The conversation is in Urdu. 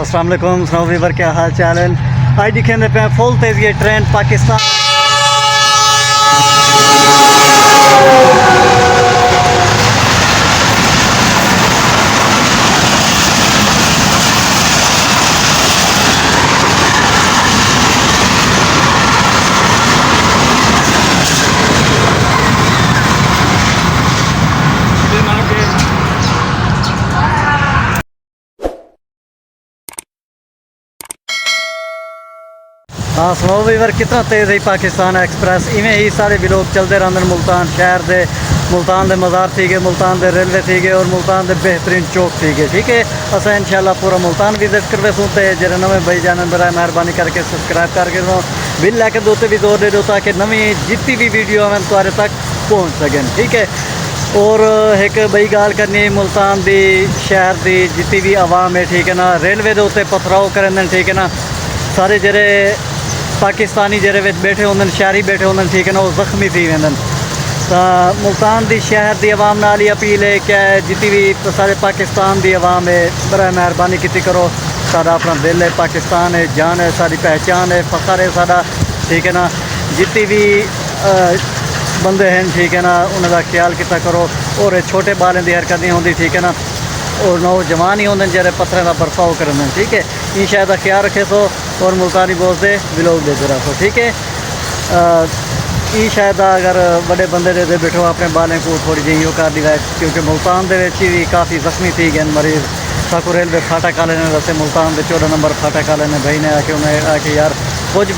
السلام علیکم سنو ویور، کیا حال چال ہے؟ آج دکھیں پہ فل تیزی یہ ٹرین پاکستان۔ ہاں سنو ویور کتنا تیز ہے پاکستان ایکسپریس ایویں ہی سارے بھی لوگ چلتے رہتے ملتان شہر دے ملتان دے مزار تھی گئے ملتان دے ریلوے تھی گئے اور ملتان دے بہترین چوک تھی گئے ٹھیک ہے اسا انشاءاللہ پورا ملتان وزٹ کروے سنتے جڑے نویں بھائی جانن برائے مہربانی کر کے سبسکرائب کر کے دو بل لے کے دوتے بھی دور دے دو تاکہ نویں جتنی بھی ویڈیو ہمیں تمہارے تک پہنچ سکیں ٹھیک ہے اور ایک بئی گال کرنی ملتان دی شہر دی جتنی بھی عوام ہے ٹھیک ہے نا ریلوے دے اتنے پتھراؤ کرن ٹھیک ہے نا سارے جڑے پاکستانی جڑے وچ بیٹھے ہوندن، شہری بیٹھے ہوندن، ٹھیک ہے نا، وہ زخمی تھی ویندن۔ تا ملتان دی شہر دی عوام نال ہی اپیل ہے کہ جتنی بھی سارے پاکستان دی عوام ہے، برائے مہربانی کیتی کرو۔ سارا اپنا دل ہے، پاکستان ہے، جان ہے ساری پہچان ہے، فخر ہے سارا ٹھیک ہے نا۔ جتنی بھی بندے ہیں، ٹھیک ہے نا انہوں کا خیال کیتا کرو۔ اور چھوٹے بالیں دی حرکت نہیں ہوندی، ٹھیک ہے نا۔ اور نوجوان ہی ہوندے جڑے پتھریں دا برفاؤ کرن ٹھیک ہے۔ ان شاید خیال رکھے سو اور ملتانی بوس دے ویلوگ دے رہو ٹھیک ہے؟ یہ شاید اگر بڑے بندے دے دے بیٹھو، اپنے بالیں کو تھوڑی جی وہ کر دی کیونکہ ملتان دے وچ بھی کافی زخمی تھی گئے مریض ساکو ریلوے پھاٹک کالے نے رسے ملتان دے چودہ نمبر پھاٹک کالے نے بھائی نے آ کے انہیں آ کے یار کچھ